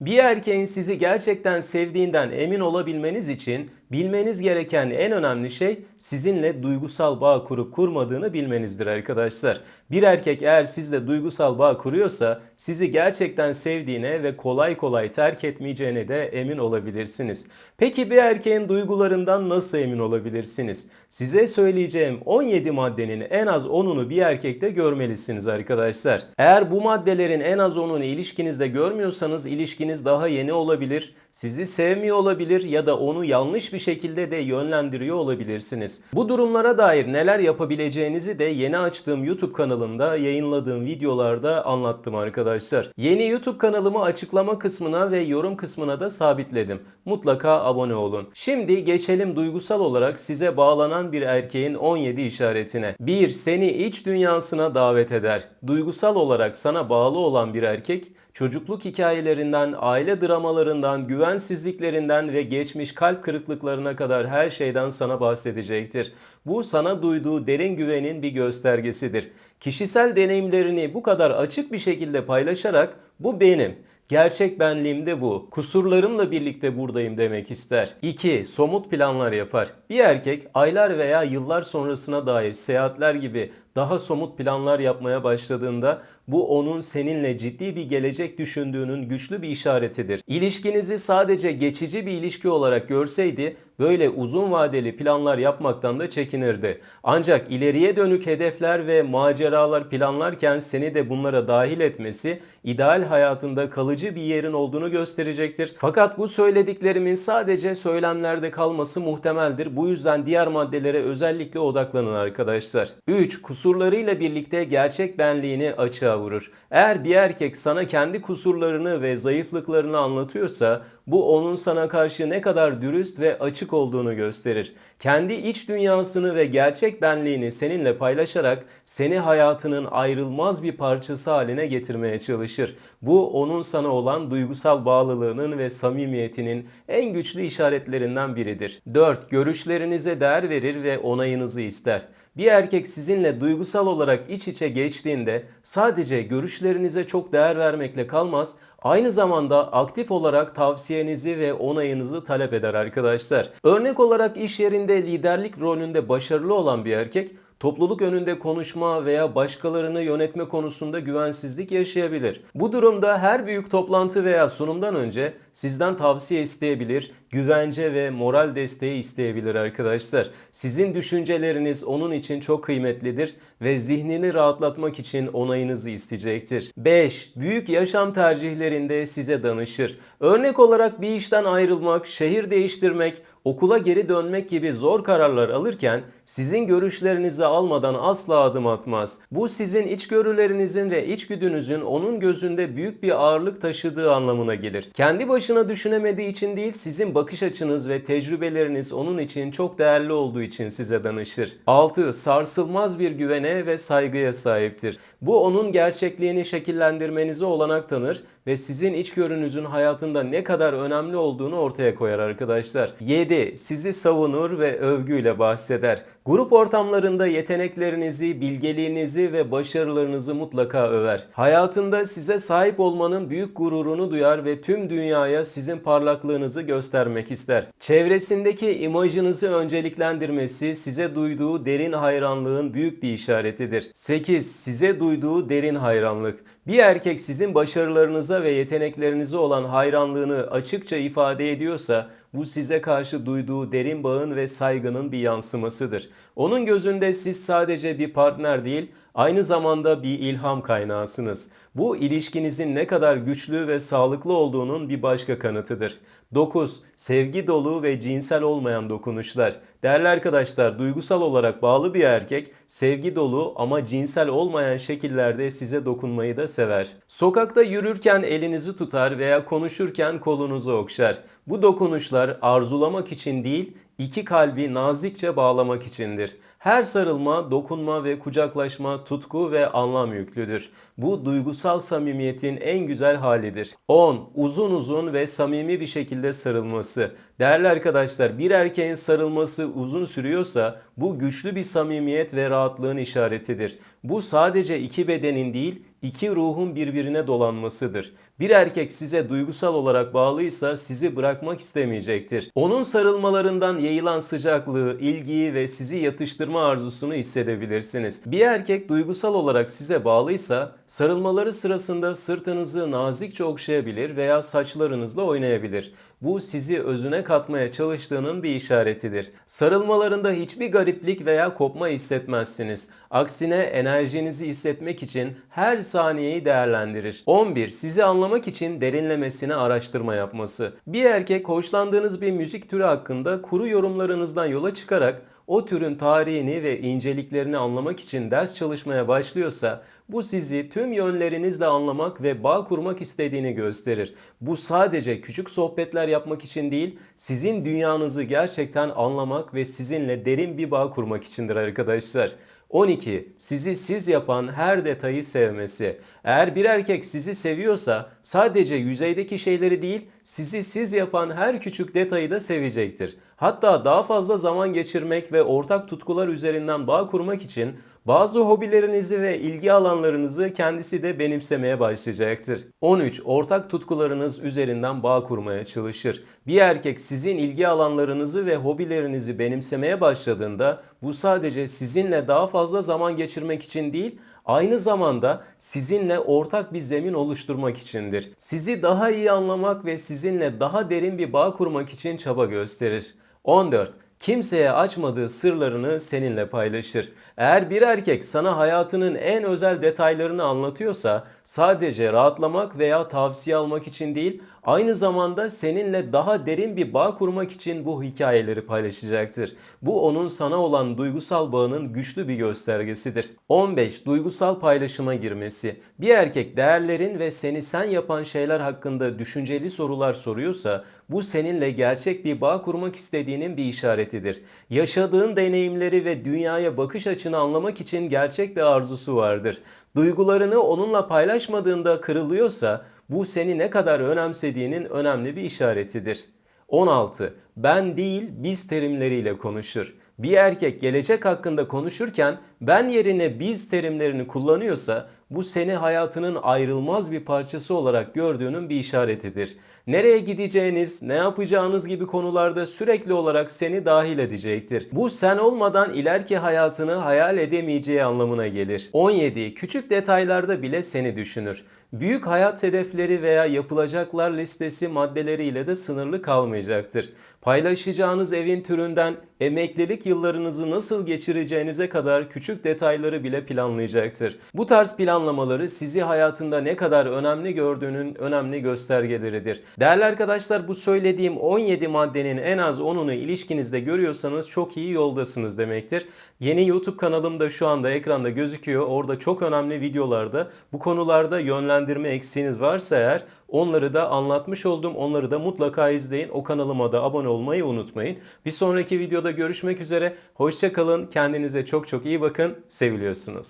Bir erkeğin sizi gerçekten sevdiğinden emin olabilmeniz için bilmeniz gereken en önemli şey sizinle duygusal bağ kurup kurmadığını bilmenizdir arkadaşlar. Bir erkek eğer sizle duygusal bağ kuruyorsa sizi gerçekten sevdiğine ve kolay kolay terk etmeyeceğine de emin olabilirsiniz. Peki bir erkeğin duygularından nasıl emin olabilirsiniz? Size söyleyeceğim 17 maddenin en az 10'unu bir erkekte görmelisiniz arkadaşlar. Eğer bu maddelerin en az 10'unu ilişkinizde görmüyorsanız ilişkiniz daha yeni olabilir, sizi sevmiyor olabilir ya da onu yanlış bir şekilde de yönlendiriyor olabilirsiniz. Bu durumlara dair neler yapabileceğinizi de yeni açtığım YouTube kanalımda yayınladığım videolarda anlattım arkadaşlar. Yeni YouTube kanalımı açıklama kısmına ve yorum kısmına da sabitledim. Mutlaka abone olun. Şimdi geçelim duygusal olarak size bağlanan bir erkeğin 17 işaretine. 1. Seni iç dünyasına davet eder. Duygusal olarak sana bağlı olan bir erkek çocukluk hikayelerinden, aile dramalarından, güvensizliklerinden ve geçmiş kalp kırıklıklarına kadar her şeyden sana bahsedecektir. Bu sana duyduğu derin güvenin bir göstergesidir. Kişisel deneyimlerini bu kadar açık bir şekilde paylaşarak bu benim. Gerçek benliğim de bu. Kusurlarımla birlikte buradayım demek ister. 2. Somut planlar yapar. Bir erkek aylar veya yıllar sonrasına dair seyahatler gibi daha somut planlar yapmaya başladığında bu onun seninle ciddi bir gelecek düşündüğünün güçlü bir işaretidir. İlişkinizi sadece geçici bir ilişki olarak görseydi böyle uzun vadeli planlar yapmaktan da çekinirdi. Ancak ileriye dönük hedefler ve maceralar planlarken seni de bunlara dahil etmesi ideal hayatında kalıcı bir yerin olduğunu gösterecektir. Fakat bu söylediklerimin sadece söylemlerde kalması muhtemeldir. Bu yüzden diğer maddelere özellikle odaklanın arkadaşlar. 3. Kusurlarıyla birlikte gerçek benliğini açığa vurur. Eğer bir erkek sana kendi kusurlarını ve zayıflıklarını anlatıyorsa bu onun sana karşı ne kadar dürüst ve açık olduğunu gösterir. Kendi iç dünyasını ve gerçek benliğini seninle paylaşarak seni hayatının ayrılmaz bir parçası haline getirmeye çalışır. Bu onun sana olan duygusal bağlılığının ve samimiyetinin en güçlü işaretlerinden biridir. 4. Görüşlerinize değer verir ve onayınızı ister. Bir erkek sizinle duygusal olarak iç içe geçtiğinde sadece görüşlerinize çok değer vermekle kalmaz, aynı zamanda aktif olarak tavsiyenizi ve onayınızı talep eder arkadaşlar. Örnek olarak iş yerinde liderlik rolünde başarılı olan bir erkek topluluk önünde konuşma veya başkalarını yönetme konusunda güvensizlik yaşayabilir. Bu durumda her büyük toplantı veya sunumdan önce sizden tavsiye isteyebilir, güvence ve moral desteği isteyebilir arkadaşlar. Sizin düşünceleriniz onun için çok kıymetlidir ve zihnini rahatlatmak için onayınızı isteyecektir. 5. Büyük yaşam tercihlerinde size danışır. Örnek olarak bir işten ayrılmak, şehir değiştirmek, okula geri dönmek gibi zor kararlar alırken sizin görüşlerinizi almadan asla adım atmaz. Bu sizin içgörülerinizin ve içgüdünüzün onun gözünde büyük bir ağırlık taşıdığı anlamına gelir. Kendi başına düşünemediği için değil, sizin bakış açınız ve tecrübeleriniz onun için çok değerli olduğu için size danışır. 6. Sarsılmaz bir güvene ve saygıya sahiptir. Bu onun gerçekliğini şekillendirmenize olanak tanır ve sizin içgörünüzün hayatında ne kadar önemli olduğunu ortaya koyar arkadaşlar. 7. Sizi savunur ve övgüyle bahseder. Grup ortamlarında yeteneklerinizi, bilgeliğinizi ve başarılarınızı mutlaka över. Hayatında size sahip olmanın büyük gururunu duyar ve tüm dünyaya sizin parlaklığınızı göstermek ister. Çevresindeki imajınızı önceliklendirmesi size duyduğu derin hayranlığın büyük bir işaretidir. 8. Size duyduğu derin hayranlık. Bir erkek sizin başarılarınıza ve yeteneklerinize olan hayranlığını açıkça ifade ediyorsa bu size karşı duyduğu derin bağın ve saygının bir yansımasıdır. Onun gözünde siz sadece bir partner değil, aynı zamanda bir ilham kaynağısınız. Bu ilişkinizin ne kadar güçlü ve sağlıklı olduğunun bir başka kanıtıdır. 9. Sevgi dolu ve cinsel olmayan dokunuşlar. Değerli arkadaşlar, duygusal olarak bağlı bir erkek sevgi dolu ama cinsel olmayan şekillerde size dokunmayı da sever. Sokakta yürürken elinizi tutar veya konuşurken kolunuzu okşar. Bu dokunuşlar arzulamak için değil, iki kalbi nazikçe bağlamak içindir. Her sarılma, dokunma ve kucaklaşma tutku ve anlam yüklüdür. Bu duygusal samimiyetin en güzel halidir. 10. Uzun uzun ve samimi bir şekilde sarılması. Değerli arkadaşlar bir erkeğin sarılması uzun sürüyorsa bu güçlü bir samimiyet ve rahatlığın işaretidir. Bu sadece iki bedenin değil iki ruhun birbirine dolanmasıdır. Bir erkek size duygusal olarak bağlıysa sizi bırakmak istemeyecektir. Onun sarılmalarından yayılan sıcaklığı, ilgiyi ve sizi yatıştırma arzusunu hissedebilirsiniz. Bir erkek duygusal olarak size bağlıysa sarılmaları sırasında sırtınızı nazikçe okşayabilir veya saçlarınızla oynayabilir. Bu sizi özüne katmaya çalıştığının bir işaretidir. Sarılmalarında hiçbir gariplik veya kopma hissetmezsiniz. Aksine enerjinizi hissetmek için her saniyeyi değerlendirir. 11. Sizi anlamak için derinlemesine araştırma yapması. Bir erkek hoşlandığınız bir müzik türü hakkında kuru yorumlarınızdan yola çıkarak o türün tarihini ve inceliklerini anlamak için ders çalışmaya başlıyorsa bu sizi tüm yönlerinizle anlamak ve bağ kurmak istediğini gösterir. Bu sadece küçük sohbetler yapmak için değil, sizin dünyanızı gerçekten anlamak ve sizinle derin bir bağ kurmak içindir arkadaşlar. 12. Sizi siz yapan her detayı sevmesi. Eğer bir erkek sizi seviyorsa sadece yüzeydeki şeyleri değil, sizi siz yapan her küçük detayı da sevecektir. Hatta daha fazla zaman geçirmek ve ortak tutkular üzerinden bağ kurmak için bazı hobilerinizi ve ilgi alanlarınızı kendisi de benimsemeye başlayacaktır. 13. Ortak tutkularınız üzerinden bağ kurmaya çalışır. Bir erkek sizin ilgi alanlarınızı ve hobilerinizi benimsemeye başladığında bu sadece sizinle daha fazla zaman geçirmek için değil, aynı zamanda sizinle ortak bir zemin oluşturmak içindir. Sizi daha iyi anlamak ve sizinle daha derin bir bağ kurmak için çaba gösterir. 14. Kimseye açmadığı sırlarını seninle paylaşır. Eğer bir erkek sana hayatının en özel detaylarını anlatıyorsa sadece rahatlamak veya tavsiye almak için değil, aynı zamanda seninle daha derin bir bağ kurmak için bu hikayeleri paylaşacaktır. Bu onun sana olan duygusal bağının güçlü bir göstergesidir. 15. Duygusal paylaşıma girmesi. Bir erkek değerlerin ve seni sen yapan şeyler hakkında düşünceli sorular soruyorsa bu seninle gerçek bir bağ kurmak istediğinin bir işaretidir. Yaşadığın deneyimleri ve dünyaya bakış açını anlamak için gerçek bir arzusu vardır. Duygularını onunla paylaşmadığında kırılıyorsa bu seni ne kadar önemsediğinin önemli bir işaretidir. 16. Ben değil biz terimleriyle konuşur. Bir erkek gelecek hakkında konuşurken ben yerine biz terimlerini kullanıyorsa bu seni hayatının ayrılmaz bir parçası olarak gördüğünün bir işaretidir. Nereye gideceğiniz, ne yapacağınız gibi konularda sürekli olarak seni dahil edecektir. Bu sen olmadan ileriki hayatını hayal edemeyeceği anlamına gelir. 17. Küçük detaylarda bile seni düşünür. Büyük hayat hedefleri veya yapılacaklar listesi maddeleriyle de sınırlı kalmayacaktır. Paylaşacağınız evin türünden emeklilik yıllarınızı nasıl geçireceğinize kadar küçük detayları bile planlayacaktır. Bu tarz planlamaları sizi hayatında ne kadar önemli gördüğünün önemli göstergeleridir. Değerli arkadaşlar bu söylediğim 17 maddenin en az 10'unu ilişkinizde görüyorsanız çok iyi yoldasınız demektir. Yeni YouTube kanalım da şu anda ekranda gözüküyor. Orada çok önemli videolarda bu konularda yönlendirme eksiğiniz varsa eğer Onları da anlatmış oldum. Onları da mutlaka izleyin. O kanalıma da abone olmayı unutmayın. Bir sonraki videoda görüşmek üzere. Hoşçakalın. Kendinize çok çok iyi bakın. Seviliyorsunuz.